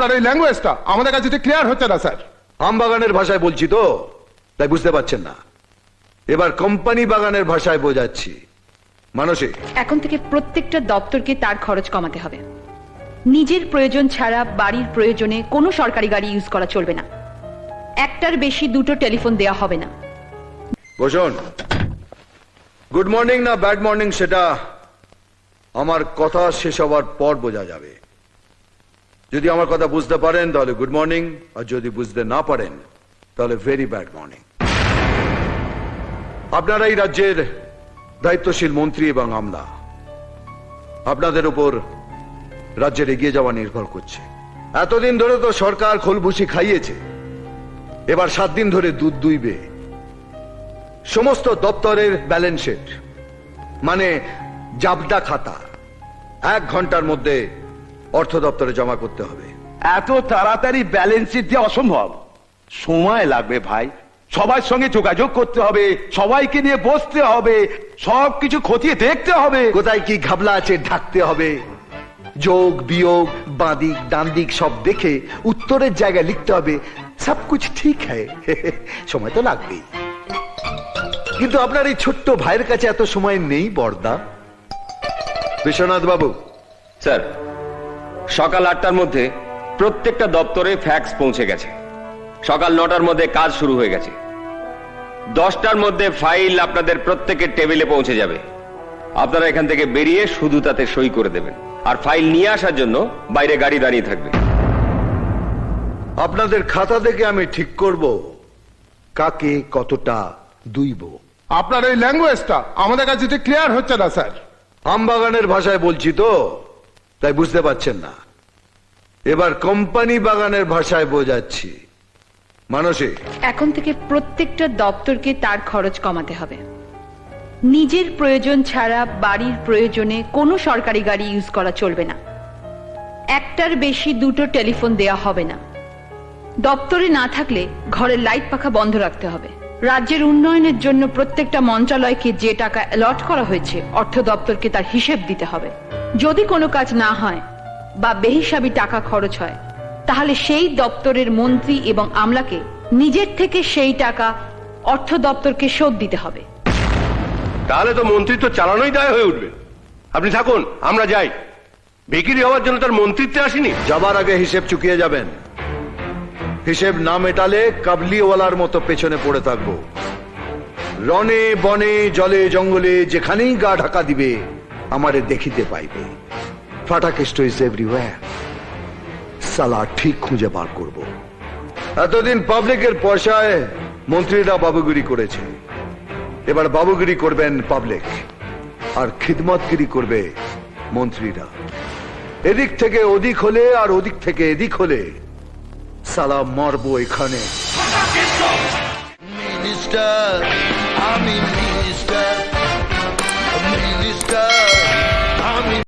আপনার এই ল্যাঙ্গুয়েজটা আমাদের কাছে ক্লিয়ার হচ্ছে না স্যার। আম বাগানের ভাষায় বলছি তো তাই বুঝতে পারছেন না। এবার কোম্পানি বাগানের ভাষায় বোঝাচ্ছি। মানসিক এখন থেকে প্রত্যেকটা দপ্তরকে তার খরচ কমাতে হবে। নিজের প্রয়োজন ছাড়া বাড়ির প্রয়োজনে কোনো সরকারি গাড়ি ইউজ করা চলবে না। একটার বেশি দুটো টেলিফোন দেওয়া হবে না। বসুন। গুড মর্নিং না ব্যাড মর্নিং সেটা আমার কথা শেষ হওয়ার পর বোঝা যাবে। যদি আমার কথা বুঝতে পারেন, তাহলে গুড মর্নিং আর যদি বুঝতে না পারেন, তাহলে ভেরি ব্যাড মর্নিং আপনারা এই রাজ্যের দায়িত্বশীল মন্ত্রী এবং আমলা, আপনাদের উপর রাজ্যের এগিয়ে যাওয়া নির্ভর করছে। এতদিন ধরে তো সরকার খোলভুসি খাইয়েছে, এবার সাত দিন ধরে দুধ দুইবে। সমস্ত দপ্তরের ব্যালেন্স শিট মানে জাবদা খাতা, এক ঘণ্টার মধ্যে অর্থ দপ্তরে জমা করতে হবে। এত তাড়াতাড়ি ব্যালেন্স শিট দেওয়া অসম্ভব। সময় লাগবে ভাই। সবার সঙ্গে যোগাযোগ করতে হবে সবাইকে নিয়ে বসতে হবে সব কিছু খতিয়ে দেখতে হবে। কোথায় কি ঘাবলা আছে ঢাকতে হবে। যোগ বিয়োগ বাঁদিক ডান দিক সব দেখে উত্তরের জায়গায় লিখতে হবে সব কুছ ঠিক হ্যায়। সময় তো লাগবেই। কিন্তু আপনার এই ছোট্ট ভাইয়ের কাছে এত সময় নেই বর্দা। বিশ্বনাথ বাবু। স্যার সকাল আটটার মধ্যে প্রত্যেকটা দপ্তরে ফ্যাক্স পৌঁছে গেছে। সকাল নটার মধ্যে কাজ শুরু হয়ে গেছে। দশটার মধ্যে ফাইল আপনাদের প্রত্যেকের টেবিলে পৌঁছে যাবে। আপনারা এখান থেকে বেরিয়ে শুধু তাতে সই করে দেবেন। আর ফাইল নিয়ে আসার জন্য বাইরে গাড়ি দাঁড়িয়ে থাকবে। আপনাদের খাতা থেকে আমি ঠিক করব কাকে কতটা দুইব। আপনার এই ল্যাঙ্গুয়েজটা আমাদের কাছে ক্লিয়ার হচ্ছে না স্যার। আমবাগানের ভাষায় বলছি তো? তাই বুঝতে পারছেন না। এবার কোম্পানি বাগানের ভাষায় বোঝাচ্ছি। মানসিক এখন থেকে প্রত্যেকটা দপ্তরকে তার খরচ কমাতে হবে। নিজের প্রয়োজন ছাড়া বাড়ির প্রয়োজনে কোনো সরকারি গাড়ি ইউজ করা চলবে না। একটার বেশি দুটো টেলিফোন দেওয়া হবে না। দপ্তরে না থাকলে ঘরের লাইট পাখা বন্ধ রাখতে হবে। রাজ্যের উন্নয়নের জন্য প্রত্যেকটা মন্ত্রণালয়কে যে টাকা অ্যালট করা হয়েছে অর্থ দপ্তরকে তার হিসেব দিতে হবে। যদি কোনো কাজ না হয় বা বেহিসাবি টাকা খরচ হয় তাহলে সেই দপ্তরের মন্ত্রী এবং আমলাকে নিজের থেকে সেই টাকা অর্থ দপ্তরকে শোধ দিতে হবে। তাহলে তো মন্ত্রিত্ব চালানোই দায় হয়ে উঠবে। আপনি থাকুন আমরা যাই। বিক্রি হওয়ার জন্য তার মন্ত্রিত্বে আসিনি। যাবার আগে হিসেব চুকিয়ে যাবেন। হিসেব না মেটালে কাবলিওয়ালার মতো পেছনে পড়ে থাকব। রনে বনে, জলে, জঙ্গলে যেখানেই গা ঢাকা দিবে, আমারে দেখিতে পাইবে। ফাটাকেষ্ট ইজ এভরিওয়্যার সালা ঠিক খুঁজে বার করব। এতদিন পাবলিকের পয়সায় মন্ত্রীরা বাবুগিরি করেছে। এবার বাবুগিরি করবেন পাবলিক, আর খিদমতগিরি করবে মন্ত্রীরা। এদিক থেকে ওদিক হলে, আর ওদিক থেকে এদিক হলে সালা মারবো এখানে। মিনিস্টার আমি মিনিস্টার